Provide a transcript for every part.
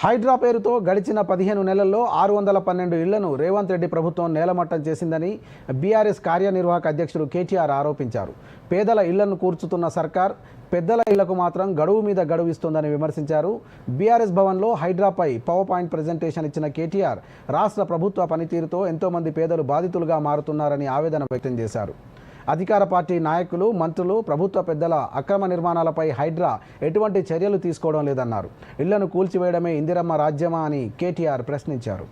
హైడ్రా పేరుతో గడిచిన పదిహేను నెలల్లో ఆరు వందల పన్నెండు ఇళ్ళను రేవంత్ రెడ్డి ప్రభుత్వం నేలమట్టం చేసిందని బీఆర్ఎస్ కార్యనిర్వాహక అధ్యక్షుడు కేటీఆర్ ఆరోపించారు. పేదల ఇళ్ళను కూర్చుతున్న సర్కార్ పెద్దల ఇళ్ళకు మాత్రం గడువు మీద గడువు ఇస్తోందని విమర్శించారు. బీఆర్ఎస్ భవన్లో హైడ్రాపై పవర్ పాయింట్ ప్రజెంటేషన్ ఇచ్చిన కేటీఆర్ రాష్ట్ర ప్రభుత్వ పనితీరుతో ఎంతోమంది పేదలు బాధితులుగా మారుతున్నారని ఆవేదన వ్యక్తం చేశారు. అధికార పార్టీ నాయకులు మంత్రులు ప్రభుత్వ పెద్దల అక్రమ నిర్మాణాలపై హైడ్రా ఎటువంటి చర్యలు తీసుకోవడం లేదన్నారు. ఇళ్ళను కూల్చివేయడమే ఇందిరమ్మ రాజ్యమా అని కేటీఆర్ ప్రశ్నించారు.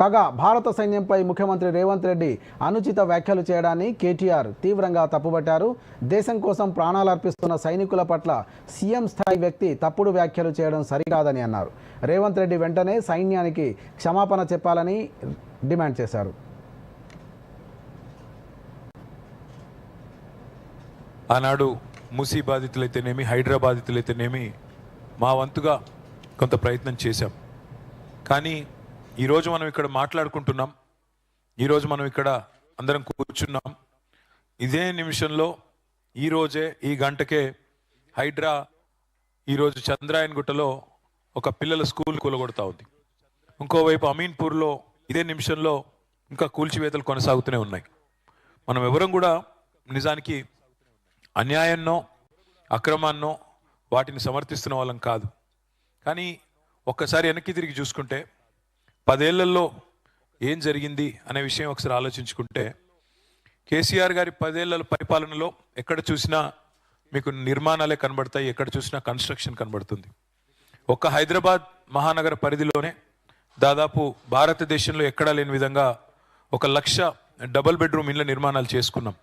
కాగా భారత సైన్యంపై ముఖ్యమంత్రి రేవంత్ రెడ్డి అనుచిత వ్యాఖ్యలు చేయడాన్ని కేటీఆర్ తీవ్రంగా తప్పుపట్టారు దేశం కోసం ప్రాణాలు అర్పిస్తున్న సైనికుల పట్ల సీఎం స్థాయి వ్యక్తి తప్పుడు వ్యాఖ్యలు చేయడం సరికాదని అన్నారు. రేవంత్ రెడ్డి వెంటనే సైన్యానికి క్షమాపణ చెప్పాలని డిమాండ్ చేశారు. ఆనాడు మూసీ బాధితులైతేనేమి హైడ్రా బాధితులైతేనేమి మా వంతుగా కొంత ప్రయత్నం చేశాం. కానీ ఈరోజు మనం ఇక్కడ మాట్లాడుకుంటున్నాం. ఈరోజు మనం ఇక్కడ అందరం కూర్చున్నాం. ఇదే నిమిషంలో ఈరోజే ఈ గంటకే హైడ్రా ఈరోజు చంద్రాయన్ గుట్టలో ఒక పిల్లల స్కూల్ కూలగొడతా ఉంది. ఇంకోవైపు అమీన్పూర్లో ఇదే నిమిషంలో ఇంకా కూల్చివేతలు కొనసాగుతూనే ఉన్నాయి. మనం ఎవరం కూడా నిజానికి అన్యాయాన్నో అక్రమాన్నో వాటిని సమర్థిస్తున్న వాళ్ళం కాదు. కానీ ఒక్కసారి వెనక్కి తిరిగి చూసుకుంటే పదేళ్ళలో ఏం జరిగింది అనే విషయం ఒకసారి ఆలోచించుకుంటే కేసీఆర్ గారి పదేళ్ళ పరిపాలనలో ఎక్కడ చూసినా మీకు నిర్మాణాలే కనబడతాయి ఎక్కడ చూసినా కన్స్ట్రక్షన్ కనబడుతుంది. ఒక్క హైదరాబాద్ మహానగర పరిధిలోనే దాదాపు భారతదేశంలో ఎక్కడా లేని విధంగా ఒక లక్ష డబుల్ బెడ్రూమ్ ఇళ్ళ నిర్మాణాలు చేసుకున్నాం.